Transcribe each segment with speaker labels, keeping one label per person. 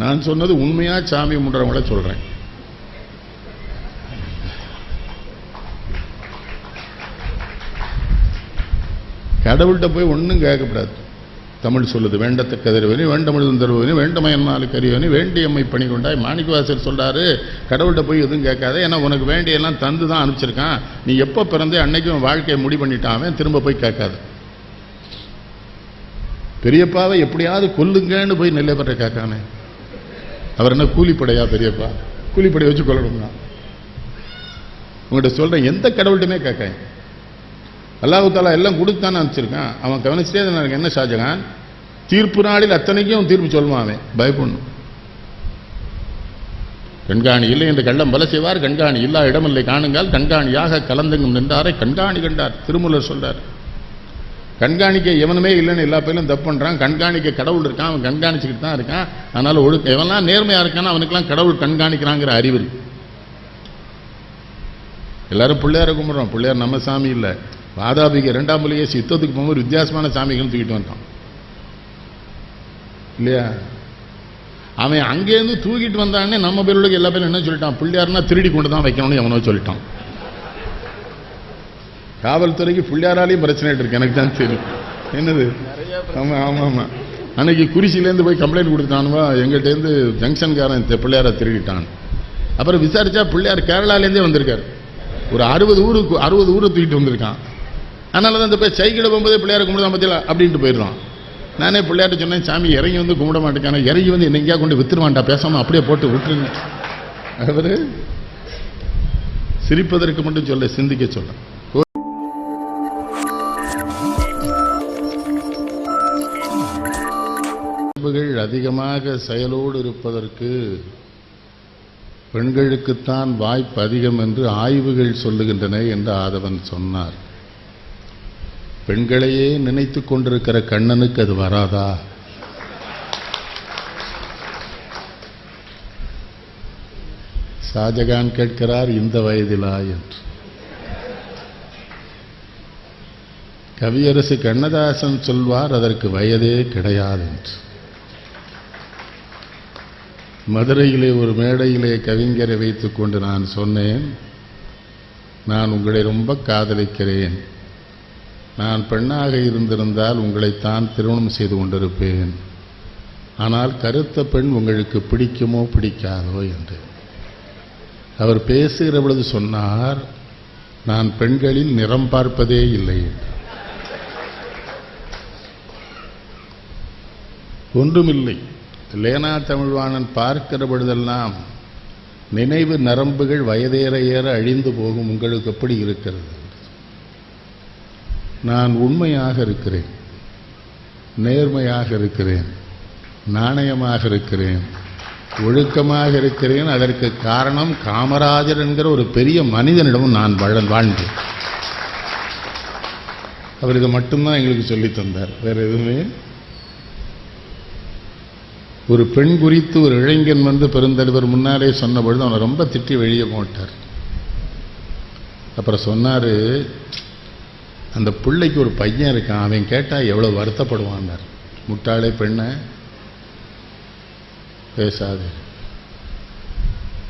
Speaker 1: நான் சொன்னது உண்மையாக சாமி கும்பிட்றவங்கள சொல்கிறேன் கடவுள்கிட்ட போய் ஒன்றும் கேட்கக்கூடாது தமிழ் சொல்லுது வேண்டத்தக்க தருவனே வேண்டமிழுதும் தருவனே நாள் கரியவனி வேண்டிய வேண்டியம்மை பணி கொண்டாய் மாணிக்கவாசர் சொல்கிறாரு கடவுள்கிட்ட போய் எதுவும் கேட்காத ஏன்னா உனக்கு வேண்டியெல்லாம் தந்து தான் அனுப்பிச்சிருக்கான் நீ எப்போ பிறந்தே அன்னைக்கும் வாழ்க்கையை முடி பண்ணிட்டாவே திரும்ப போய் கேட்காது பெரியப்பாவை எப்படியாவது கொல்லுங்கன்னு போய் பெற்ற கேட்கானே அவர் என்ன கூலிப்படையா பெரியப்பா கூலிப்படை வச்சு கொள்ளணும்னா உங்கள்கிட்ட சொல்கிறேன் எந்த கடவுள்கிட்டமே கேட்கேன் அல்லாஹு தாலா எல்லாம் கொடுத்தானே அனுப்பிச்சிருக்கான் அவன் கவனிச்சிட்டே எனக்கு என்ன ஷாஜகான் தீர்ப்பு நாளில் அத்தனைக்கும் தீர்ப்பு சொல்லுவான் அவன் பயப்படணும் கண்காணி இல்லை என்று கள்ளம் பல செய்வார் கண்காணி இல்லா இடமில்லை காணுங்கள் கண்காணியாக கலந்தெங்கும் நின்றாரை கண்காணி கண்டார் திருமூலர் சொல்கிறார் கண்காணிக்க எவனுமே இல்லைன்னு எல்லா பேரும் தப்பு பண்ணுறான் கண்காணிக்க கடவுள் இருக்கான் அவன் கண்காணிச்சுக்கிட்டு தான் இருக்கான் அதனால் ஒழுக்க எவெல்லாம் நேர்மையாக இருக்கான்னு அவனுக்கெல்லாம் கடவுள் கண்காணிக்கிறாங்கிற அறிவு எல்லாரும் பிள்ளையார கும்பிட்றோம் பிள்ளையார் நம்ம சாமி இல்லை வாதாபிக்கு ரெண்டாம் பிள்ளையை சித்தத்துக்கு போகும்போது வித்தியாசமான சாமிகள் தூக்கிட்டு வந்துட்டான் இல்லையா அவன் அங்கேருந்து தூக்கிட்டு வந்தானே நம்ம பேருக்கு எல்லா பேரும் என்ன சொல்லிட்டான் பிள்ளையார்னா திருடி கொண்டு தான் வைக்கணும்னு எவனோ சொல்லிட்டான் காவல்துறைக்கு பிள்ளையாராலையும் பிரச்சனை இருக்கு எனக்கு தான் தெரியும் என்னது ஆமாம் ஆமாம் ஆமாம் அன்னைக்கு குறிச்சிலேருந்து போய் கம்ப்ளைண்ட் கொடுத்தானுவா எங்கள்கிட்டேருந்து ஜங்ஷன்காரன் பிள்ளையாரை திருடிட்டான் அப்புறம் விசாரித்தா பிள்ளையார் கேரளாலேருந்தே வந்திருக்கார் ஒரு அறுபது ஊருக்கு அறுபது ஊரை தூக்கிட்டு வந்திருக்கான் அதனால தான் இந்த போய் சைக்கிளில் போகும்போதே பிள்ளையாரை கும்பிடுதான் பற்றியில அப்படின்ட்டு போயிடுறான் நானே பிள்ளையாட்ட சொன்னேன் சாமி இறங்கி வந்து கும்பிட மாட்டேங்கான இறங்கி வந்து என்னைக்கா கொண்டு வித்துருவான்டா பேசாமல் அப்படியே போட்டு விட்டுருங்க அவர் சிரிப்பதற்கு மட்டும் சொல்ல சிந்திக்க சொல்ல
Speaker 2: அதிகமாக செயலோடு இருப்பதற்கு பெண்களுக்குத்தான் வாய்ப்பு அதிகம் என்று ஆய்வுகள் சொல்லுகின்றன என்று ஆதவன் சொன்னார் பெண்களையே நினைத்து கொண்டிருக்கிற கண்ணனுக்கு அது வராதா ஷாஜகான் கேட்கிறார் இந்த வயதிலா என்று கவியரசு கண்ணதாசன் சொல்வார் அதற்கு வயதே கிடையாது என்று மதுரையிலே ஒரு மேடையிலே கவிஞரை வைத்து கொண்டு நான் சொன்னேன் நான் உங்களை ரொம்ப காதலிக்கிறேன் நான் பெண்ணாக இருந்திருந்தால் உங்களைத்தான் திருமணம் செய்து கொண்டிருப்பேன் ஆனால் கருத்த பெண் உங்களுக்கு பிடிக்குமோ பிடிக்காதோ என்று அவர் பேசுகிற பொழுது சொன்னார் நான் பெண்களில் நிறம் பார்ப்பதே இல்லை ஒன்றுமில்லை லேனா தமிழ்வாணன் பார்க்கிற பொழுதெல்லாம் நினைவு நரம்புகள் வயதேற ஏற அழிந்து போகும் உங்களுக்கு எப்படி இருக்கிறது நான் உண்மையாக இருக்கிறேன் நேர்மையாக இருக்கிறேன் நாணயமாக இருக்கிறேன் ஒழுக்கமாக இருக்கிறேன் அதற்கு காரணம் காமராஜர் என்கிற ஒரு பெரிய மனிதனிடமும் நான் வாழ வாழ்ந்தேன் அவர் இதை மட்டும்தான் எங்களுக்கு சொல்லி தந்தார் வேறு எதுவுமே ஒரு பெண் குறித்து ஒரு இளைஞன் வந்து பெருந்தலைவர் முன்னாலே சொன்ன பொழுது அவனை ரொம்ப திட்டி வெளியே போட்டார் அப்புறம் சொன்னார் அந்த பிள்ளைக்கு ஒரு பையன் இருக்கான் அவன் கேட்டால் எவ்வளோ வருத்தப்படுவான்னார் முட்டாளே பெண்ணை பேசாது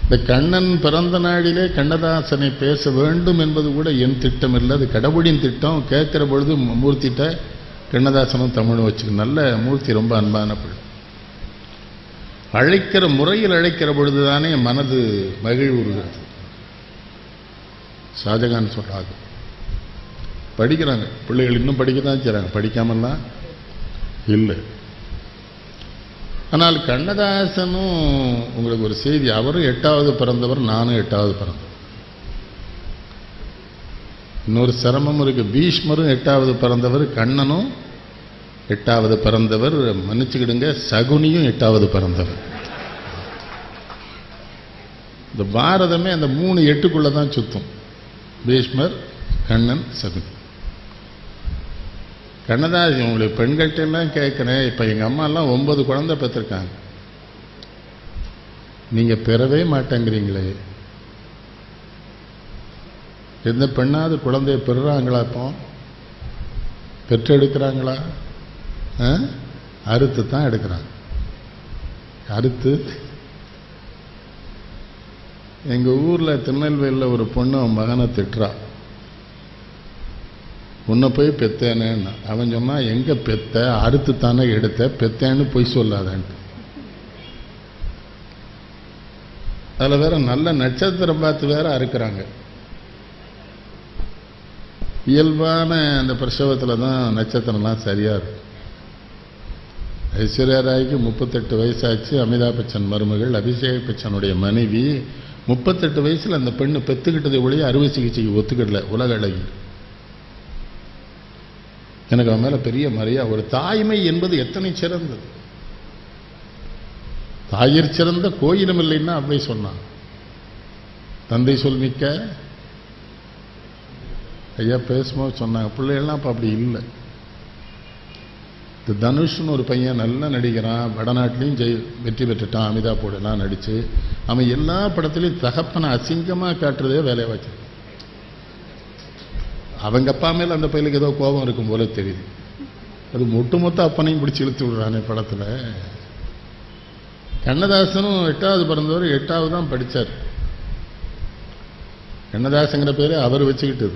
Speaker 2: இந்த கண்ணன் பிறந்த நாளிலே கண்ணதாசனை பேச வேண்டும் என்பது கூட என் திட்டம் இல்லை அது கடவுளின் திட்டம் கேட்குற பொழுது மூர்த்திட்ட கண்ணதாசனும் தமிழும் வச்சுக்க நல்ல மூர்த்தி ரொம்ப அன்பான பிள்ளை அழைக்கிற முறையில் அழைக்கிற பொழுது தானே மனது மகிழ்வுறுகிறது ஷாஜகான் சொல்கிறாங்க படிக்கிறாங்க பிள்ளைகள் இன்னும் படிக்க தான் செய்கிறாங்க படிக்காமல்லாம் இல்லை ஆனால் கண்ணதாசனும் உங்களுக்கு ஒரு செய்தி அவரும் எட்டாவது பிறந்தவர் நானும் எட்டாவது பிறந்தவர் இன்னொரு சிரமம் இருக்குது பீஷ்மரும் எட்டாவது பிறந்தவர் கண்ணனும் எட்டாவது பிறந்தவர் மன்னிச்சுக்கிடுங்க சகுனியும் எட்டாவது பிறந்தவர் இந்த பாரதமே அந்த மூணு எட்டுக்குள்ளே தான் சுத்தம் பீஷ்மர் கண்ணன் சகுனி கண்ணதாஜி உங்களுக்கு பெண்கள்கிட்டலாம் கேட்குறேன் இப்போ எங்கள் அம்மாலாம் ஒன்பது குழந்தை பெற்றிருக்காங்க நீங்கள் பெறவே மாட்டேங்கிறீங்களே எந்த பெண்ணாவது குழந்தைய பெறுறாங்களா இப்போ பெற்றெடுக்கிறாங்களா அறுத்து தான் எடுக்கிறாங்க அறுத்து எங்கள் ஊரில் திருநெல்வேலியில் ஒரு பொண்ணு அவன் மகனை திட்டுறா உன்னை போய் பெத்தேனேன்னு அவன் சொன்னால் எங்கே பெத்த அறுத்து தானே எடுத்த பெத்தேன்னு பொய் சொல்லாதான்ட்டு அதில் வேற நல்ல நட்சத்திரம் பார்த்து வேற அறுக்கிறாங்க இயல்பான அந்த பிரசவத்தில் தான் நட்சத்திரம்லாம் சரியாக இருக்கும் ஐஸ்வர்யா ராய்க்கு முப்பத்தெட்டு வயசாச்சு அமிதாப் பச்சன் மருமகள் அபிஷேக் பச்சனுடைய மனைவி முப்பத்தெட்டு வயசில் அந்த பெண்ணு பெற்றுக்கிட்டதை ஒழிய அறுவை சிகிச்சைக்கு ஒத்துக்கிடல உலக அழகி எனக்கு அவன் மேலே பெரிய மரியா ஒரு தாய்மை என்பது எத்தனை சிறந்தது தாயிற் சிறந்த கோயிலும் இல்லைன்னா அப்படி சொன்னான் தந்தை சொல் மிக்க ஐயா பேசும்போது சொன்னாங்க பிள்ளைகள்லாம் அப்போ அப்படி இல்லை இந்த தனுஷ்னு ஒரு பையன் நல்லா நடிக்கிறான் வடநாட்டிலையும் ஜெய் வெற்றி பெற்றுட்டான் அமிதாப் போடலாம் நடித்து அவன் எல்லா படத்துலையும் தகப்பனை அசிங்கமாக காட்டுறதே வேலையை வச்சு அவங்க அப்பா மேலே அந்த பையனுக்கு ஏதோ கோபம் இருக்கும் போல தெரியுது அது மொத்த அப்பனையும் பிடிச்சி இழுத்து விடுறானே படத்தில் கண்ணதாசனும் எட்டாவது பிறந்தவர் எட்டாவது தான் படித்தார் கண்ணதாசங்கிற பேரே அவர் வச்சுக்கிட்டு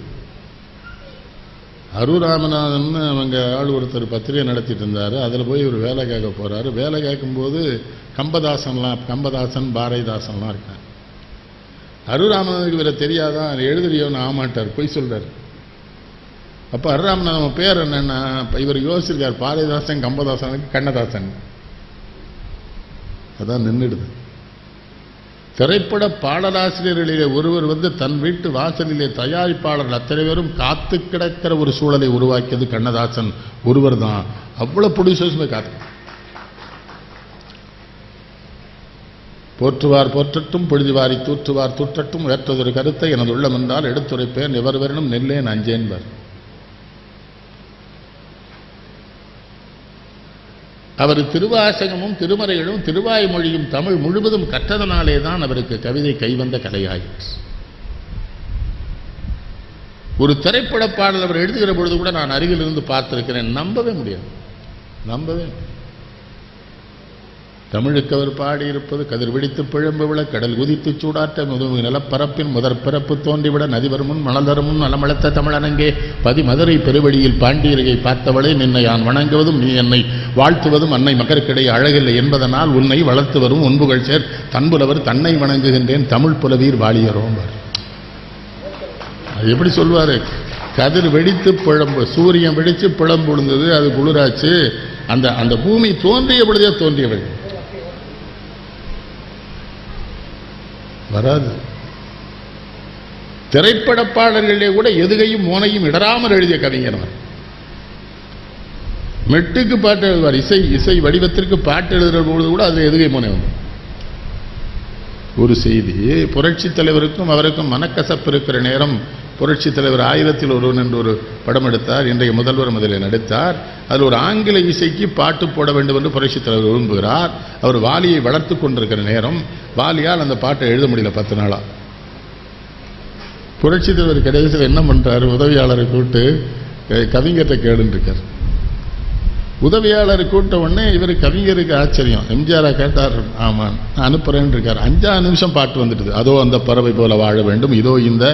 Speaker 2: அருராமநாதன் அவங்க ஆள் ஒருத்தர் பத்திரிகை நடத்திட்டு இருந்தார் அதில் போய் இவர் வேலை கேட்க போகிறாரு வேலை கேட்கும்போது கம்பதாசன்லாம் கம்பதாசன் பாரதிதாசன்லாம் இருக்கார் அருராமநாதனுக்கு இவரை தெரியாதான் எழுதுறியோன்னு ஆமாட்டார் பொய் சொல்கிறார் அப்போ அருராமநாதன் பேர் என்னென்னா இவர் யோசிச்சிருக்கார் பாரதிதாசன் கம்பதாசனுக்கு கண்ணதாசன் அதான் நின்றுடுது திரைப்பட பாடலாசிரியர்களிலே ஒருவர் வந்து தன் வீட்டு வாசலிலே தயாரிப்பாளர்கள் அத்தனை பேரும் காத்து கிடக்கிற ஒரு சூழலை உருவாக்கியது கண்ணதாசன் ஒருவர் தான் அவ்வளோ ப்ரொடியூசர்ஸுமே காத்து போற்றுவார் போற்றட்டும் பொழுதுவாரி தூற்றுவார் தூற்றட்டும் ஏற்றதொரு கருத்தை எனது உள்ளம் என்றால் எடுத்துரைப்பேன் எவர் வரணும் நெல்லேன் அஞ்சேன்பர் அவர் திருவாசகமும் திருமறைகளும் திருவாய்மொழியும் தமிழ் முழுவதும் கற்றதனாலே தான் அவருக்கு கவிதை கைவந்த கதையாயிற்று ஒரு திரைப்பட பாடல் அவர் எழுதுகிற பொழுது கூட நான் அருகில் இருந்து பார்த்திருக்கிறேன் நம்பவே முடியாது நம்பவே முடியாது தமிழுக்கு அவர் பாடியிருப்பது கதிர் பிழம்பு பிழம்புவிட கடல் குதித்து சூடாற்ற முதுகு நிலப்பரப்பின் முதற் பிறப்பு தோன்றிவிட நதிவர் முன் மலர்தரும் முன் நலமளத்த தமிழனங்கே மதுரை பெருவழியில் பாண்டியரையை பார்த்தவளே நின்னை நான் வணங்குவதும் நீ என்னை வாழ்த்துவதும் அன்னை மகற்கிடைய அழகில்லை என்பதனால் உன்னை வளர்த்து வரும் உன்புகள் சேர் தன்புலவர் தன்னை வணங்குகின்றேன் தமிழ் புலவீர் வாழியரோம்பார் அது எப்படி சொல்வார் கதிர் வெடித்து பிழம்பு சூரியன் வெடித்து பிழம்பு விழுந்தது அது குளிராச்சு அந்த அந்த பூமி தோன்றிய பொழுதே தோன்றியவள் வராது திரைப்பட பாடல்களிலே கூட எதுகையும் மோனையும் இடராமல் எழுதிய கவிஞர் மெட்டுக்கு பாட்டு எழுதுவார் இசை இசை வடிவத்திற்கு பாட்டு எழுதுகிற பொழுது கூட அது எதுகை மோனை வந்து ஒரு செய்தி புரட்சி தலைவருக்கும் அவருக்கும் மனக்கசப்பு இருக்கிற நேரம் புரட்சி தலைவர் ஆயிரத்தில் ஒருவன் என்று ஒரு படம் எடுத்தார் இன்றைய முதல்வர் முதலில் நடித்தார் அதில் ஒரு ஆங்கில இசைக்கு பாட்டு போட வேண்டும் என்று புரட்சி தலைவர் விரும்புகிறார் அவர் வாலியை வளர்த்து கொண்டிருக்கிற நேரம் வாலியால் அந்த பாட்டை எழுத முடியல பத்து நாளாக புரட்சி தலைவர் கிடையாது என்ன பண்ணுறார் உதவியாளரை கூட்டு கவிஞர்கிட்ட கேடுன்றிருக்கார் உதவியாளர் கூட்ட உடனே இவர் கவிஞருக்கு ஆச்சரியம் எம்ஜிஆரா கேட்டார் ஆமாம் நான் அனுப்புறேன் இருக்கார் அஞ்சாறு நிமிஷம் பாட்டு வந்துட்டுது அதோ அந்த பறவை போல வாழ வேண்டும் இதோ இந்த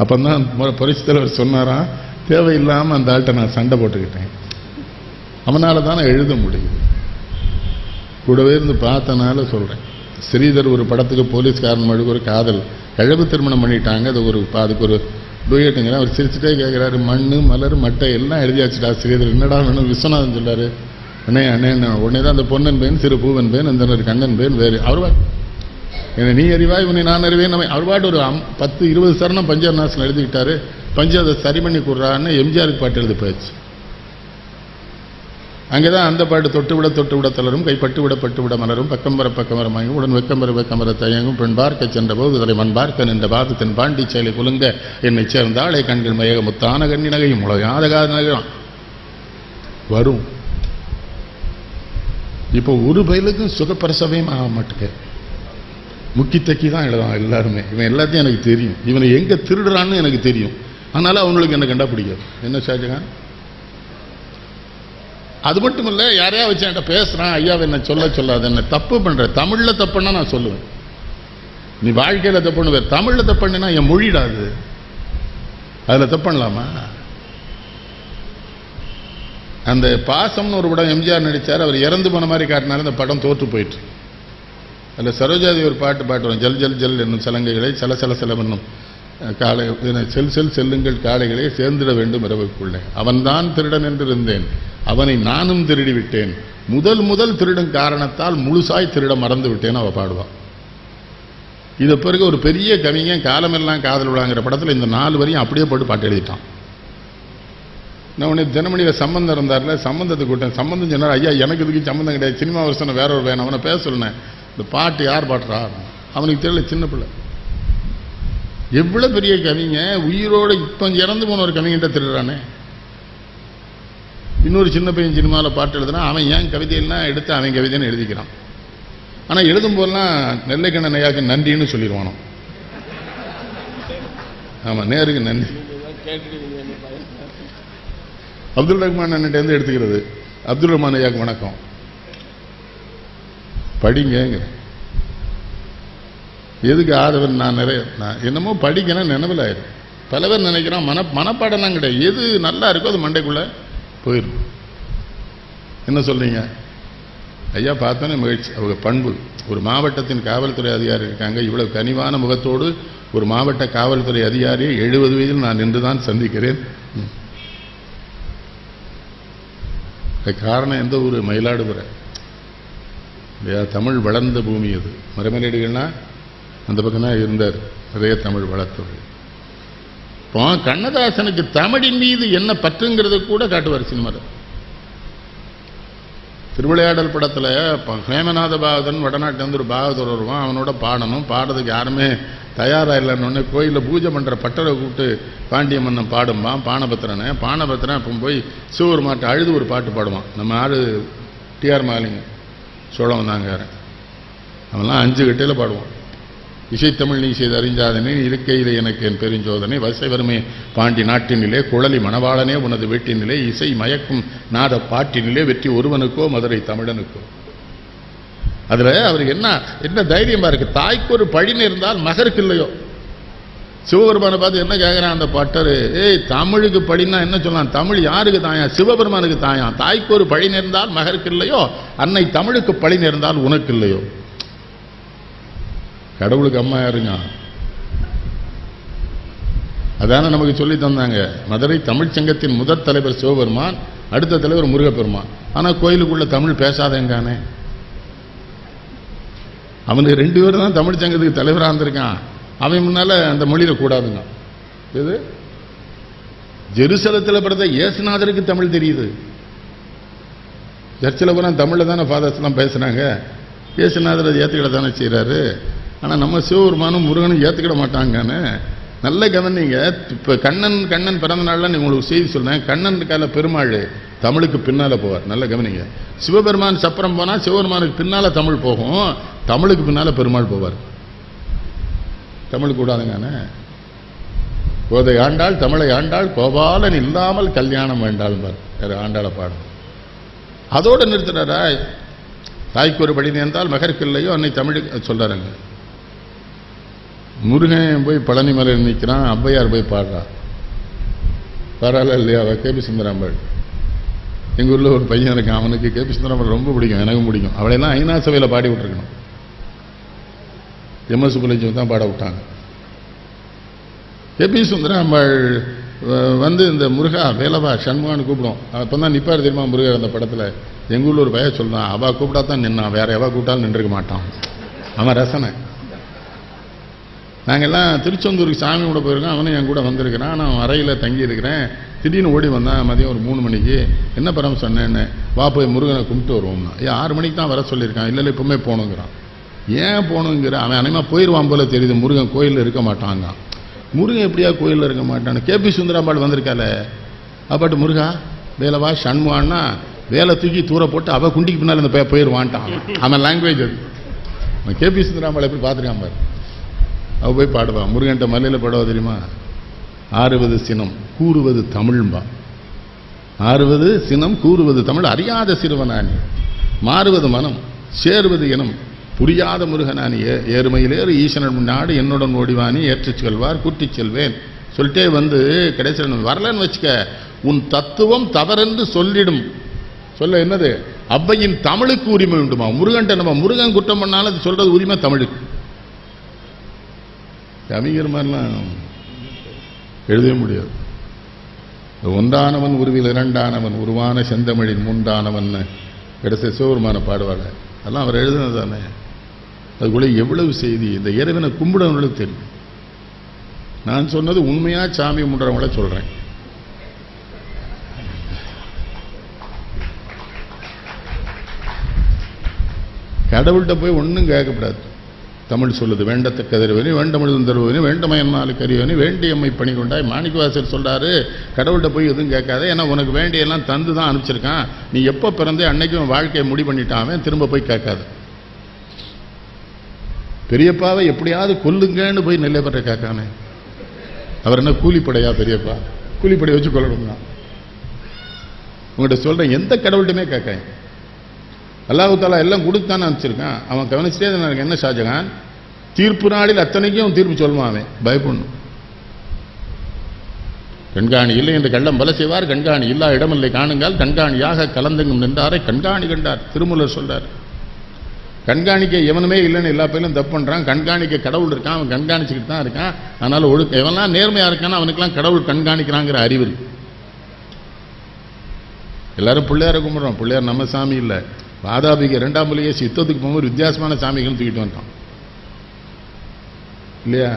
Speaker 2: அப்போ தான் புரட்சி தலைவர் சொன்னாராம் தேவையில்லாமல் அந்த ஆள்கிட்ட நான் சண்டை போட்டுக்கிட்டேன் அவனால் தானே எழுத முடியும் கூடவே இருந்து பார்த்தனால சொல்கிறேன் ஸ்ரீதர் ஒரு படத்துக்கு போலீஸ்காரன் மழுகு ஒரு காதல் கழவு திருமணம் பண்ணிட்டாங்க அது ஒரு அதுக்கு ஒரு டூயட்டுங்கிற அவர் சிரிச்சுட்டே கேட்குறாரு மண் மலர் மட்டை எல்லாம் எழுதியாச்சுடா ஸ்ரீதர் என்னடா வேணும் விஸ்வநாதன் சொல்கிறாரு அண்ணே அண்ணே உடனே தான் அந்த பொன்னன் பேன் சிறு பூவன் பேன் அந்த கண்ணன் பேன் வேறு அவர் என்னை நீ அறிவாய் இவனை நான் அறிவேன் நம்ம அறுபாடு ஒரு பத்து இருபது சரணம் பஞ்சாப் நாசன் எழுதிக்கிட்டாரு பஞ்சாப் அதை சரி பண்ணி கொடுறான்னு எம்ஜிஆருக்கு பாட்டு எழுதி போயிடுச்சு அங்கே தான் அந்த பாட்டு தொட்டு விட தொட்டு விட தளரும் கைப்பட்டு விட பட்டு விட மலரும் பக்கம் வர பக்கம் வர மயங்கும் உடன் வெக்கம் வர வெக்கம் வர தயங்கும் பெண் பார்க்க சென்ற போது இதனை மண் பார்க்க நின்ற பார்த்து தன் பாண்டி செயலை குலுங்க என்னை சேர்ந்தாளே கண்கள் மயக முத்தான கண்ணி நகையும் உலகாத காத நகையும் வரும் இப்போ ஒரு பயிலுக்கும் சுகப்பிரசவையும் ஆக மாட்டேங்க முக்கி தக்கி தான் எழுதான் எல்லாருமே இவன் எல்லாத்தையும் எனக்கு தெரியும் இவனை எங்கே திருடுறான்னு எனக்கு தெரியும் அதனால் அவங்களுக்கு என்னை கண்டா பிடிக்காது என்ன ஷாஜகான் அது மட்டும் இல்லை யாரையா வச்சு என்கிட்ட பேசுகிறான் ஐயாவை என்ன சொல்ல சொல்லாது என்ன தப்பு பண்ணுற தமிழில் தப்புன்னா நான் சொல்லுவேன் நீ வாழ்க்கையில் தப்புன்னு வேறு தமிழில் தப்புன்னா என் மொழிடாது அதில் தப்புலாமா அந்த பாசம்னு ஒரு படம் எம்ஜிஆர் நடித்தார் அவர் இறந்து போன மாதிரி காட்டினார் அந்த படம் தோற்று போயிட்டு அதில் சரோஜாதி ஒரு பாட்டு பாட்டுறோம் ஜல் ஜல் ஜல் என்னும் சலங்கைகளை சல சல சலம் காலை செல் செல் செல்லுங்கள் காளைகளை சேர்ந்திட வேண்டும் இரவுக்குள்ளே அவன்தான் திருடன் என்றிருந்தேன் அவனை நானும் திருடி விட்டேன் முதல் முதல் திருடும் காரணத்தால் முழுசாய் திருட மறந்து விட்டேன்னு அவள் பாடுவான் இது பிறகு ஒரு பெரிய கவிஞன் காலமெல்லாம் காதல் விழாங்கிற படத்தில் இந்த நாலு வரையும் அப்படியே போட்டு பாட்டு எழுதிட்டான் நான் உடனே தினமணியில் சம்மந்தம் இருந்தார்ல சம்மந்தத்தை கூட்டேன் சம்மந்தம் சொன்னார் ஐயா எனக்கு இதுக்கு சம்மந்தம் கிடையாது சினிமா வருஷம் வேற ஒரு வேணும் அவனை பேச சொன்னேன் இந்த பாட்டு யார் பாடுறா அவனுக்கு தெரியல சின்ன பிள்ளை எவ்வளோ பெரிய கவிங்க உயிரோடு இப்போ இறந்து போன ஒரு கவிங்கிட்ட திருடுறானே இன்னொரு சின்ன பையன் சினிமாவில் பாட்டு எழுதுனா அவன் ஏன் கவிதையெல்லாம் எடுத்து அவன் கவிதைன்னு எழுதிக்கிறான் ஆனால் எழுதும் போதெல்லாம் நெல்லைக்கண்ணன் நயாக்கு நன்றின்னு சொல்லிடுவானோ ஆமாம் நேருக்கு நன்றி அப்துல் ரஹ்மான் இருந்து எடுத்துக்கிறது அப்துல் ரஹ்மான் ஐயாவுக்கு வணக்கம் படிங்க எதுக்கு ஆதவன் நான் நிறைய நான் என்னமோ படிக்கணும் நினைவில் ஆயிரும் பல பேர் நினைக்கிறோம் மன மனப்பாடம்லாம் கிடையாது எது நல்லா இருக்கோ அது மண்டைக்குள்ளே போயிடும் என்ன சொல்கிறீங்க ஐயா பார்த்தோன்னே மகிழ்ச்சி அவங்க பண்பு ஒரு மாவட்டத்தின் காவல்துறை அதிகாரி இருக்காங்க இவ்வளவு கனிவான முகத்தோடு ஒரு மாவட்ட காவல்துறை அதிகாரியை எழுபது வயதில் நான் நின்று தான் சந்திக்கிறேன் காரணம் எந்த ஊர் மயிலாடுபுற இல்லையா தமிழ் வளர்ந்த பூமி அது மரமேலடிகள்னா அந்த பக்கம் தான் இருந்தார் நிறைய தமிழ் வளர்த்தவர்கள் இப்போ கண்ணதாசனுக்கு தமிழின் மீது என்ன பற்றுங்கிறத கூட காட்டுவார் சினிமாவில் திருவிளையாடல் படத்தில் ஹேமநாத பாகதன் வடநாட்டிலேருந்து ஒரு பாகதர் வருவான் அவனோட பாடணும் பாடுறதுக்கு யாருமே தயாராக இல்லைன்னு கோயிலில் பூஜை பண்ணுற பட்டரை கூப்பிட்டு பாண்டிய மன்னன் பாடும்பான் பானபத்திரனை பானபத்திரன் அப்போ போய் சிவர் மாட்டை அழுது ஒரு பாட்டு பாடுவான் நம்ம ஆடு டிஆர் மாலிங்க சோழம் வந்தாங்காரன் அவெல்லாம் அஞ்சு கட்டையில் பாடுவான் இசைத்தமிழ் நீ செய்து அறிஞ்சாதனே இருக்கையில் எனக்கு என் பெருஞ்சோதனை வசைவருமை பாண்டி நாட்டினிலே குழலி மணவாளனே உனது வீட்டினிலே இசை மயக்கும் நாத பாட்டினிலே வெற்றி ஒருவனுக்கோ மதுரை தமிழனுக்கோ அதில் அவருக்கு என்ன என்ன தைரியமாக இருக்குது தாய்க்கு ஒரு பழினு இருந்தால் மகருக்கு இல்லையோ சிவபெருமானை பார்த்து என்ன கேட்குறான் அந்த பட்டர் ஏய் தமிழுக்கு படினா என்ன சொல்லலாம் தமிழ் யாருக்கு தாயா சிவபெருமானுக்கு தாயா தாய்க்கு ஒரு பழி நேர்ந்தால் மகருக்கு இல்லையோ அன்னை தமிழுக்கு பழி நேர்ந்தால் உனக்கு இல்லையோ கடவுளுக்கு அம்மா யாருங்க அதான நமக்கு சொல்லி தந்தாங்க மதுரை தமிழ் சங்கத்தின் முதற் தலைவர் சிவபெருமான் அடுத்த தலைவர் முருகப்பெருமான் ஆனால் கோயிலுக்குள்ள தமிழ் பேசாதேங்கானே அவனுக்கு ரெண்டு பேரும் தான் தமிழ் சங்கத்துக்கு தலைவராக இருந்திருக்கான் அவன் முன்னால் அந்த கூடாதுங்க எது ஜெருசலத்தில் பிறந்த ஏசுநாதருக்கு தமிழ் தெரியுது சர்ச்சில் பூரா தமிழில் தானே ஃபாதர்ஸ்லாம் பேசுகிறாங்க ஏசுநாதர் அதை ஏற்றுக்கிட தானே செய்கிறாரு ஆனால் நம்ம சிவபெருமானும் முருகனும் ஏற்றுக்கிட மாட்டாங்கன்னு நல்ல கவனிங்க இப்போ கண்ணன் கண்ணன் பிறந்த நாளில் நீ உங்களுக்கு செய்தி சொன்னேன் கண்ணன் கால பெருமாள் தமிழுக்கு பின்னால் போவார் நல்ல கவனிங்க சிவபெருமான் சப்பரம் போனால் சிவபெருமானுக்கு பின்னால் தமிழ் போகும் தமிழுக்கு பின்னால் பெருமாள் போவார் தமிழ் கூடாதுங்கண்ணே கோதை ஆண்டாள் தமிழை ஆண்டாள் கோபாலன் இல்லாமல் கல்யாணம் வேண்டாள் பார் வேறு ஆண்டாளை பாடும் அதோடு நிறுத்தினாரா தாய்க்கு ஒரு படி நேர்ந்தால் இல்லையோ அன்னை தமிழுக்கு சொல்கிறாருங்க முருகன் போய் பழனி மலையில் நிற்கிறான் அப்பையார் போய் பாடுறா பரவாயில்ல இல்லையா அவள் கேபி சுந்தராம்பாள் எங்கள் ஊரில் ஒரு பையன் இருக்கான் அவனுக்கு கேபி சுந்தராம்பாள் ரொம்ப பிடிக்கும் எனக்கும் பிடிக்கும் அவளையெல்லாம் ஐநா சபையில் பாடி விட்டுருக்கணும் எம்எஸ் புலஜீவன் தான் பாட விட்டாங்க ஏபி சுந்தரம் அம்மாள் வந்து இந்த முருகா வேலவா சண்முகான்னு கூப்பிடும் அப்போ தான் நிற்பார் தெரியுமா முருகா அந்த படத்தில் எங்கள் ஊரில் ஒரு பைய சொல்லுவான் அவள் கூப்பிட்டா தான் நின்னான் வேற எவா கூப்பிட்டாலும் நின்றுக்க மாட்டான் அவன் ரசனை நாங்கள் எல்லாம் திருச்செந்தூருக்கு சாமி கூட போயிருக்கோம் அவனும் என் கூட வந்திருக்கிறான் நான் அறையில் தங்கியிருக்கிறேன் திடீர்னு ஓடி வந்தான் மதியம் ஒரு மூணு மணிக்கு என்ன படம் சொன்னேன்னு வா போய் முருகனை கும்பிட்டு வருவோம்னா ஏன் ஆறு மணிக்கு தான் வர சொல்லியிருக்கான் இல்லை இல்லை இப்போவுமே போகணுங்கிறான் ஏன் போகணுங்கிற அவன் அனைமா போயிடுவான் போல தெரியுது முருகன் கோயிலில் இருக்க மாட்டாங்க முருகன் எப்படியா கோயிலில் இருக்க மாட்டான் கேபி சுந்தராம்பாள் வந்திருக்காள அப்பாட்டு முருகா வேலைவா சண்முகான்னா வேலை தூக்கி தூர போட்டு அவள் குண்டிக்கு பின்னால் அந்த போயிடுவான்ட்டான் அவன் லாங்குவேஜ் அது அவன் கேபி சுந்தராம்பாள் எப்படி பார்த்துருக்கான் பாரு அவள் போய் பாடுவான் முருகன்ட்ட மலையில் பாடுவா தெரியுமா ஆறுவது சினம் கூறுவது தமிழ்ம்பா ஆறுவது சினம் கூறுவது தமிழ் அறியாத சிறுவனானி மாறுவது மனம் சேருவது இனம் புரியாத முருகனானி ஏறுமையிலேறு ஈசனன் முன்னாடி என்னுடன் ஓடிவானி ஏற்றுச் செல்வார் கூட்டிச் செல்வேன் சொல்லிட்டே வந்து கடைசியில் வரலன்னு வச்சுக்க உன் தத்துவம் தவறென்று சொல்லிடும் சொல்ல என்னது அவ்வையின் தமிழுக்கு உரிமை உண்டுமா முருகன் நம்ம முருகன் குற்றம் பண்ணாலும் அது உரிமை தமிழுக்கு கவிஞர் மாதிரிலாம் எழுதவே முடியாது ஒன்றானவன் உருவில் இரண்டானவன் உருவான செந்தமிழின் மூன்றானவன் கிடைச்ச சிவபெருமான பாடுவாங்க அதெல்லாம் அவர் எழுதுனது தானே அதுக்குள்ளே எவ்வளவு செய்தி இந்த இறைவனை கும்பிடவங்களுக்கு தெரியும் நான் சொன்னது உண்மையாக சாமி கும்பிட்றவங்கள சொல்கிறேன் கடவுள்கிட்ட போய் ஒன்றும் கேட்கக்கூடாது தமிழ் சொல்லுது வேண்டத்தக்கதிரவனி வேண்டமிழுதும் தருவனி வேண்டமயன்னால் வேண்டி வேண்டியம்மை பணி கொண்டாய் மாணிக்கவாசர் சொல்கிறாரு கடவுள்கிட்ட போய் எதுவும் கேட்காது ஏன்னா உனக்கு வேண்டியெல்லாம் தந்து தான் அனுப்பிச்சிருக்கான் நீ எப்போ பிறந்தே அன்னைக்கும் வாழ்க்கையை முடி பண்ணிட்டாமே திரும்ப போய் கேட்காது பெரியப்பாவை எப்படியாவது கொல்லுங்கன்னு போய் நெல்லைப்பட்ட கேட்கானே அவர் என்ன கூலிப்படையா பெரியப்பா கூலிப்படையை வச்சு கொள்ளணும்னா உங்கள்கிட்ட சொல்கிறேன் எந்த கடவுள்கிட்டமே கேட்கேன் அல்லாஹு தாலா எல்லாம் கொடுத்தான்னு அனுப்பிச்சிருக்கான் அவன் கவனிச்சிட்டே எனக்கு என்ன ஷாஜகான் தீர்ப்பு நாளில் அத்தனைக்கும் தீர்ப்பு சொல்லுவான் அவன் பயப்படணும் கண்காணி இல்லை என்று கள்ளம் பல செய்வார் கண்காணி இல்லா இடமில்லை காணுங்கள் கண்காணியாக கலந்தங்கும் நின்றாரை கண்காணி கண்டார் திருமூலர் சொல்கிறார் கண்காணிக்க எவனுமே இல்லைன்னு எல்லா பேரும் தப்பு பண்ணுறான் கண்காணிக்க கடவுள் இருக்கான் அவன் கண்காணிச்சுக்கிட்டு தான் இருக்கான் அதனால் ஒழுக்கம் எவனா நேர்மையாக இருக்கான்னு அவனுக்கெல்லாம் கடவுள் கண்காணிக்கிறாங்கிற அறிவு எல்லாரும் பிள்ளையார கும்பிட்றோம் பிள்ளையார் நம்ம சாமி இல்லை வாதாபிகை ரெண்டாம் புள்ளையே சித்தத்துக்கு போகும்போது வித்தியாசமான சாமிகள் தூக்கிட்டு வந்துட்டான் இல்லையா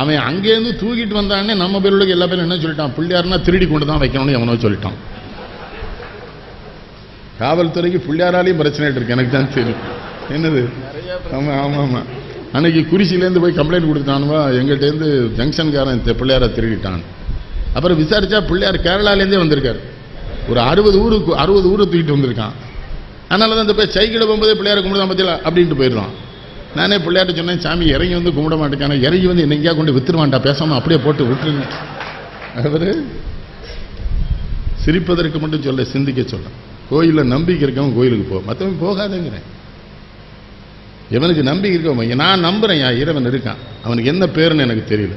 Speaker 2: அவன் அங்கேருந்து தூக்கிட்டு வந்தானே நம்ம பேரோட எல்லா பேரும் என்ன சொல்லிட்டான் பிள்ளையார்னா திருடி கொண்டு தான் வைக்கணும்னு எவனோ சொல்லிட்டான் காவல்துறைக்கு பிள்ளையாராலையும் பிரச்சனை இருக்கு எனக்கு தான் தெரியும் என்னது ஆமாம் ஆமாம் ஆமாம் அன்னைக்கு குறிச்சியிலேருந்து போய் கம்ப்ளைண்ட் கொடுத்தானுவா எங்கள்கிட்டேருந்து ஜங்ஷன்காரன் பிள்ளையாரை திருடிட்டான் அப்புறம் விசாரித்தா பிள்ளையார் கேரளாலேருந்தே வந்திருக்கார் ஒரு அறுபது ஊருக்கு அறுபது ஊரை தூக்கிட்டு வந்திருக்கான் அதனால தான் இந்த போய் சைக்கிளை போகும்போதே பிள்ளையாரை கும்பிடுதான் பற்றியில அப்படின்ட்டு போயிடுவான் நானே பிள்ளையார்ட்ட சொன்னேன் சாமி இறங்கி வந்து கும்பிட மாட்டேக்கான இறங்கி வந்து என்னைக்கா கொண்டு வித்துருவான்டா பேசாமல் அப்படியே போட்டு விட்டுருங்க அவர் சிரிப்பதற்கு மட்டும் சொல்ல சிந்திக்க சொல்ல கோயிலில் நம்பிக்கை இருக்கவன் கோயிலுக்கு போ மற்றவன் போகாதேங்கிறேன் இவனுக்கு நம்பிக்கை இருக்கவன் நான் நம்புகிறேன் என் இறைவன் இருக்கான் அவனுக்கு என்ன பேருன்னு எனக்கு தெரியல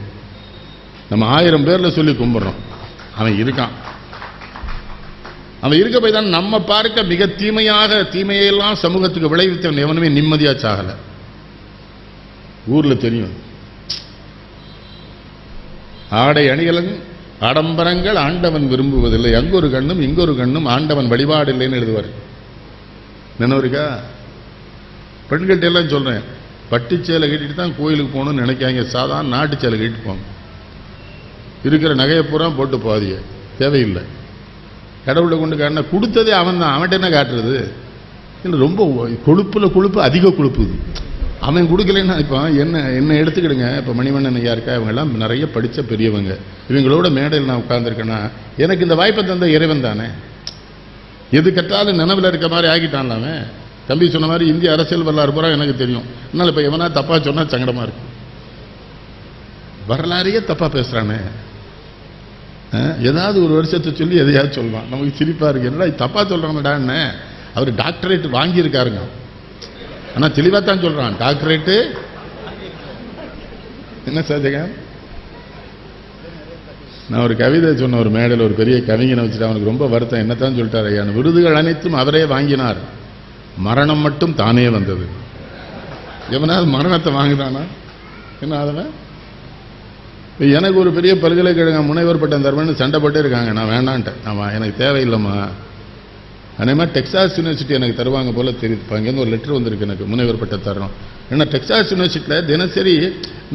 Speaker 2: நம்ம ஆயிரம் பேரில் சொல்லி கும்பிட்றோம் அவன் இருக்கான் அவன் இருக்க போய் தான் நம்ம பார்க்க மிக தீமையாக தீமையெல்லாம் சமூகத்துக்கு விளைவித்தவன் எவனுமே நிம்மதியாக சாகலை ஊரில் தெரியும் ஆடை அணிகலன் ஆடம்பரங்கள் ஆண்டவன் விரும்புவதில்லை அங்கு ஒரு கண்ணும் இங்கொரு கண்ணும் ஆண்டவன் வழிபாடு இல்லைன்னு எழுதுவார் நினைவருக்கா பெண்கள்கிட்ட எல்லாம் சொல்கிறேன் பட்டு சேலை கட்டிட்டு தான் கோயிலுக்கு போகணும்னு நினைக்காங்க சாதாரண நாட்டு சேலை கட்டிட்டு போங்க இருக்கிற நகையை பூரா போட்டு போதிய தேவையில்லை கடவுளை கொண்டு காட்டின கொடுத்ததே அவன் தான் அவன்கிட்ட என்ன காட்டுறது இல்லை ரொம்ப கொழுப்பில் கொழுப்பு அதிக கொழுப்பு அவன் கொடுக்கலன்னா இப்போ என்ன என்ன எடுத்துக்கிடுங்க இப்போ மணிவண்ணன் ஐயா இருக்கா இவங்கெல்லாம் நிறைய படித்த பெரியவங்க இவங்களோட மேடையில் நான் உட்காந்துருக்கேன்னா எனக்கு இந்த வாய்ப்பை தந்த இறைவன் தானே எது கட்டாலும் நினைவில் இருக்க மாதிரி ஆகிட்டான்ல அவன் தம்பி சொன்ன மாதிரி இந்திய அரசியல் வரலாறு பூரா எனக்கு தெரியும் அதனால் இப்போ எவனா தப்பாக சொன்னால் சங்கடமாக இருக்கும் வரலாறையே தப்பாக பேசுகிறானே ஏதாவது ஒரு வருஷத்தை சொல்லி எதையாவது சொல்லுவான் நமக்கு சிரிப்பாக இருக்கு என்னடா தப்பாக சொல்கிறாங்கடான்னு அவர் டாக்டரேட் வாங்கியிருக்காருங்க ஆனால் தெளிவாக தான் சொல்கிறான் டாக்டரேட்டு என்ன சாதிக்க நான் ஒரு கவிதை சொன்ன ஒரு மேடையில் ஒரு பெரிய கவிஞனை வச்சுட்டு அவனுக்கு ரொம்ப வருத்தம் என்னத்தான் சொல்லிட்டார் ஐயா விருதுகள் அனைத்தும் அவரே வாங்கினார் மரணம் மட்டும் தானே வந்தது எவனாவது மரணத்தை வாங்கினானா என்ன ஆதவன் எனக்கு ஒரு பெரிய பல்கலைக்கழக முனைவர் பட்டம் தருவேன்னு சண்டைப்பட்டே இருக்காங்க நான் வேண்டான்ட்டேன் ஆமாம் எனக்கு தேவையில்லைம்மா அதே மாதிரி டெக்ஸாஸ் யூனிவர்சிட்டி எனக்கு தருவாங்க போல் தெரியுது இப்போ அங்கேருந்து ஒரு லெட்ரு வந்திருக்கு எனக்கு முனைவர் பட்ட தரணும் ஏன்னா டெக்ஸாஸ் யூனிவர்சிட்டியில் தினசரி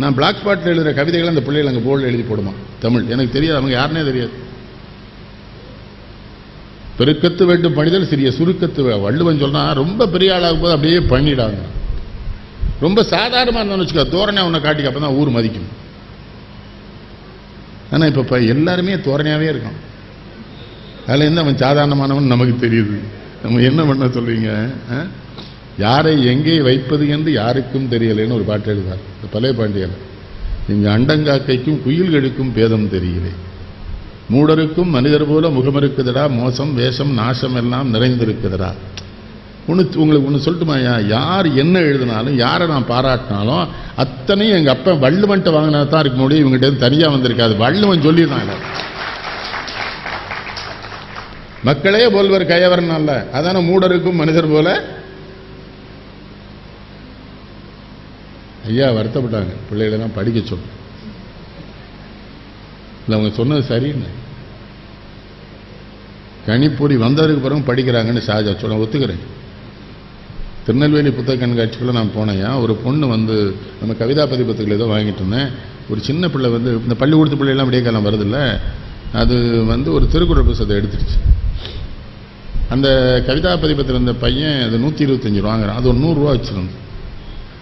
Speaker 2: நான் பிளாக் ஸ்பாட்டில் எழுதுகிற கவிதைகளை அந்த பிள்ளைகள் அங்கே போர்டில் எழுதி போடுமா தமிழ் எனக்கு தெரியாது அவங்க யாருனே தெரியாது பெருக்கத்து வேண்டும் பணிதல் சிறிய சுருக்கத்து வள்ளுவன் சொன்னால் ரொம்ப பெரிய ஆளாகும் போது அப்படியே பண்ணிடாங்க ரொம்ப சாதாரணமாக இருந்தோம்னு வச்சுக்கோ தோரணை உன்னை காட்டிக்க அப்போ தான் ஊர் மதிக்கும் ஆனால் இப்போ எல்லாருமே தோரணையாகவே இருக்கான் அதில் என்ன அவன் சாதாரணமானவன் நமக்கு தெரியுது நம்ம என்ன பண்ண சொல்றீங்க யாரை எங்கே வைப்பது என்று யாருக்கும் தெரியலைன்னு ஒரு பாட்டு எழுதார் பழைய பாண்டியர் இங்கு அண்டங்காக்கைக்கும் குயில்களுக்கும் பேதம் தெரியலை மூடருக்கும் மனிதர் போல முகம் இருக்குதடா மோசம் வேஷம் நாசம் எல்லாம் நிறைந்திருக்குதுடா ஒன்று உங்களுக்கு ஒன்று சொல்லட்டுமா யார் என்ன எழுதினாலும் யாரை நான் பாராட்டினாலும் அத்தனையும் எங்கள் அப்பா வள்ளுவன்ட்டு வாங்கினா தான் இருக்க முடியும் இவங்ககிட்ட தனியாக வந்திருக்காது வள்ளுவன் சொல்லியிருந்தாங்க மக்களே போல்வர் கயவரன் அல்ல அதான மூடருக்கும் மனிதர் போல ஐயா வருத்தப்பட்டாங்க பிள்ளைகளெல்லாம் படிக்க சொல்லு இல்லை அவங்க சொன்னது சரின்னு கணிப்பொறி வந்ததுக்கு பிறகு படிக்கிறாங்கன்னு ஷாஜா சொல்ல ஒத்துக்கிறேன் திருநெல்வேலி புத்தக கண்காட்சிக்குள்ளே நான் போனேன் ஒரு பொண்ணு வந்து நம்ம கவிதா பதிப்பத்துக்கள் ஏதோ வாங்கிட்டு இருந்தேன் ஒரு சின்ன பிள்ளை வந்து இந்த பள்ளிக்கூடத்து பிள்ளைலாம் விடிய காலம் வருதில்ல அது வந்து ஒரு திருக்குறள் புத்தகத்தை எடுத்துருச்சு அந்த கவிதா பதிப்பத்தில் இருந்த பையன் அது நூற்றி இருபத்தஞ்சி ரூபாங்கிறான் அது ஒரு நூறுரூவா வச்சுருந்தேன்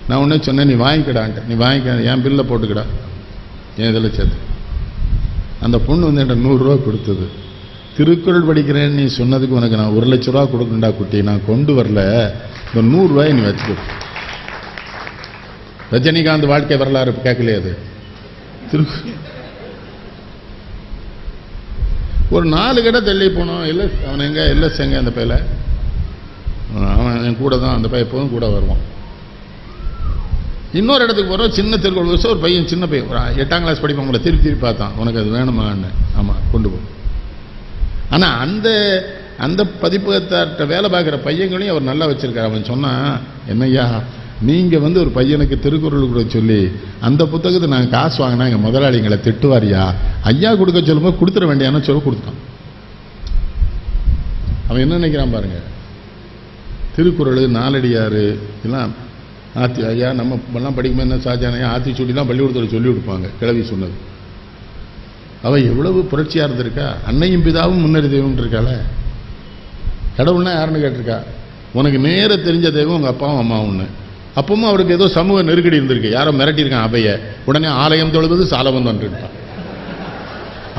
Speaker 2: நான் ஒன்றே சொன்னேன் நீ வாங்கிக்கடான்ட்ட நீ வாங்கிக்க என் பில்லில் போட்டுக்கடா என் இதில் சேர்த்து அந்த பொண்ணு வந்து என்கிட்ட நூறுரூவா கொடுத்தது திருக்குறள் படிக்கிறேன்னு நீ சொன்னதுக்கு உனக்கு நான் ஒரு லட்ச ரூபா கொடுக்கணுண்டா குட்டி நான் கொண்டு வரல இந்த நூறுரூவாயை நீ வச்சுக்கோ ரஜினிகாந்த் வாழ்க்கை வரலாறு கேட்கலையே அது திரு ஒரு நாலு கடை தள்ளி போனோம் இல்லை அவன் எங்கே இல்லை செங்க அந்த பையில அவன் என் கூட தான் அந்த பையன் கூட வருவான் இன்னொரு இடத்துக்கு போகிறோம் சின்ன திருக்குறள் வருஷம் ஒரு பையன் சின்ன பையன் ஒரு எட்டாம் கிளாஸ் படிப்போம் உங்களை திருப்பி திருப்பி பார்த்தான் உனக்கு அது வேணுமான்னு ஆமாம் கொண்டு போகும் ஆனால் அந்த அந்த பதிப்பகத்தார்கிட்ட வேலை பார்க்குற பையங்களையும் அவர் நல்லா வச்சுருக்கார் அவன் சொன்னான் என்னையா நீங்கள் வந்து ஒரு பையனுக்கு திருக்குறள் கூட சொல்லி அந்த புத்தகத்தை நாங்கள் காசு வாங்கினா எங்கள் முதலாளி எங்களை திட்டுவாரியா ஐயா கொடுக்க சொல்லும்போது கொடுத்துட வேண்டியான சொல்ல கொடுத்தான் அவன் என்ன நினைக்கிறான் பாருங்கள் திருக்குறள் நாலடியார் இதெல்லாம் ஆத்தி ஐயா நம்ம எல்லாம் படிக்கும்போது என்ன ஷாஜானையா ஆத்தி சுட்டிலாம் பள்ளிக்கூடத்தில் சொல்லி கொடுப்பாங்க கிளவி சொன்னது அவள் எவ்வளவு புரட்சியாக இருந்திருக்கா அன்னையும் பிதாவும் முன்னறி தெய்வம்னு இருக்காள் கடவுள்னா யாருன்னு கேட்டிருக்கா உனக்கு நேர தெரிஞ்ச தெய்வம் உங்கள் அப்பாவும் ஒன்று அப்பவும் அவருக்கு ஏதோ சமூக நெருக்கடி இருந்திருக்கு யாரோ மிரட்டியிருக்கான் அபைய உடனே ஆலயம் தொழுவது சாலவன் வந்துட்டான்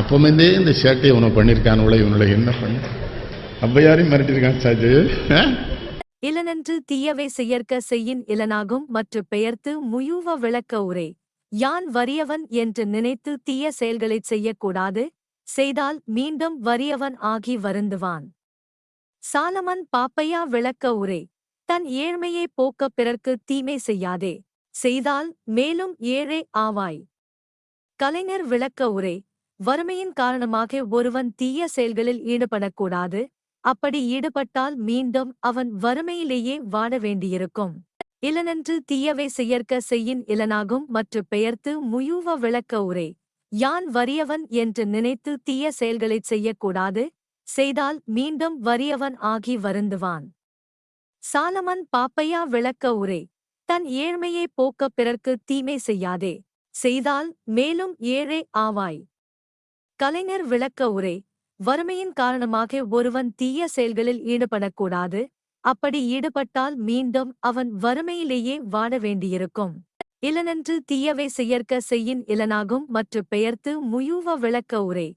Speaker 2: அப்பமேந்தே இந்த ஷர்ட்டை உனக்கு பண்ணியிருக்கான் உள்ள இவனுடைய என்ன பண்ண அவ்வையாரையும் மிரட்டியிருக்கான் சாஜு
Speaker 3: இலனென்று தீயவை செய்யற்க செய்யின் இலனாகும் மற்ற பெயர்த்து முயூவ விளக்க உரை யான் வறியவன் என்று நினைத்து தீய செயல்களை செய்யக்கூடாது செய்தால் மீண்டும் வறியவன் ஆகி வருந்துவான் சாலமன் பாப்பையா விளக்க உரை தன் ஏழ்மையை போக்க பிறர்க்கு தீமை செய்யாதே செய்தால் மேலும் ஏழை ஆவாய் கலைஞர் விளக்க உரை வறுமையின் காரணமாக ஒருவன் தீய செயல்களில் ஈடுபடக்கூடாது அப்படி ஈடுபட்டால் மீண்டும் அவன் வறுமையிலேயே வாழ வேண்டியிருக்கும் இலனென்று தீயவை செய்யற்க செய்யின் இலனாகும் மற்ற பெயர்த்து முயூவ விளக்க உரை யான் வறியவன் என்று நினைத்து தீய செயல்களைச் செய்யக்கூடாது செய்தால் மீண்டும் வறியவன் ஆகி வருந்துவான் சாலமன் பாப்பையா விளக்க உரை தன் ஏழ்மையை போக்க பிறர்க்கு தீமை செய்யாதே செய்தால் மேலும் ஏழை ஆவாய் கலைஞர் விளக்க உரை வறுமையின் காரணமாக ஒருவன் தீய செயல்களில் ஈடுபடக்கூடாது அப்படி ஈடுபட்டால் மீண்டும் அவன் வறுமையிலேயே வாழ வேண்டியிருக்கும் இலனென்று தீயவை செயற்க செய்யின் இலனாகும் மற்ற பெயர்த்து முயூவ விளக்க உரை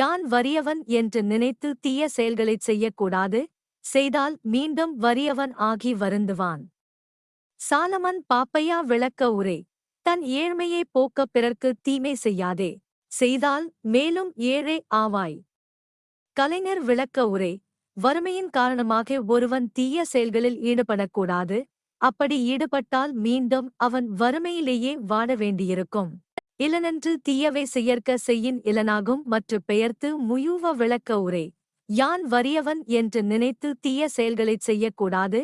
Speaker 3: யான் வறியவன் என்று நினைத்து தீய செயல்களைச் செய்யக்கூடாது செய்தால் மீண்டும் வறியவன் ஆகி வருந்துவான் சாலமன் பாப்பையா விளக்க உரை தன் ஏழ்மையை போக்க பிறர்க்கு தீமை செய்யாதே செய்தால் மேலும் ஏழை ஆவாய் கலைஞர் விளக்க உரை வறுமையின் காரணமாக ஒருவன் தீய செயல்களில் ஈடுபடக்கூடாது அப்படி ஈடுபட்டால் மீண்டும் அவன் வறுமையிலேயே வாழ வேண்டியிருக்கும் இலனென்று தீயவை செய்யற்க செய்யின் இலனாகும் மற்ற பெயர்த்து முயூவ விளக்க உரை யான் வறியவன் என்று நினைத்து தீய செயல்களைச் செய்யக்கூடாது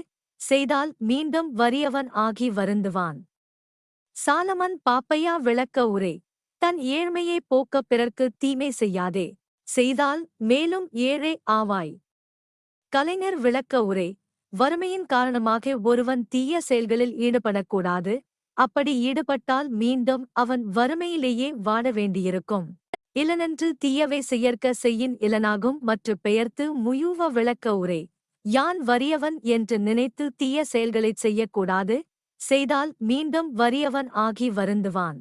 Speaker 3: செய்தால் மீண்டும் வறியவன் ஆகி வருந்துவான் சாலமன் பாப்பையா விளக்க உரை தன் ஏழ்மையை போக்க பிறர்க்கு தீமை செய்யாதே செய்தால் மேலும் ஏழை ஆவாய் கலைஞர் விளக்க உரை வறுமையின் காரணமாக ஒருவன் தீய செயல்களில் ஈடுபடக்கூடாது அப்படி ஈடுபட்டால் மீண்டும் அவன் வறுமையிலேயே வாழ வேண்டியிருக்கும் இலனென்று தீயவை செய்யற்க செய்யின் இலனாகும் மற்ற பெயர்த்து முயூவ விளக்க உரை யான் வறியவன் என்று நினைத்து தீய செயல்களைச் செய்யக்கூடாது செய்தால் மீண்டும் வறியவன் ஆகி வருந்துவான்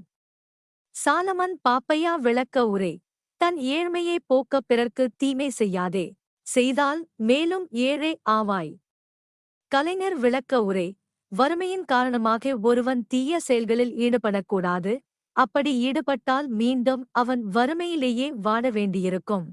Speaker 3: சாலமன் பாப்பையா விளக்க உரை தன் ஏழ்மையை போக்க பிறர்க்கு தீமை செய்யாதே செய்தால் மேலும் ஏழை ஆவாய் கலைஞர் விளக்க உரை வறுமையின் காரணமாக ஒருவன் தீய செயல்களில் ஈடுபடக்கூடாது அப்படி ஈடுபட்டால் மீண்டும் அவன் வறுமையிலேயே வாழ வேண்டியிருக்கும்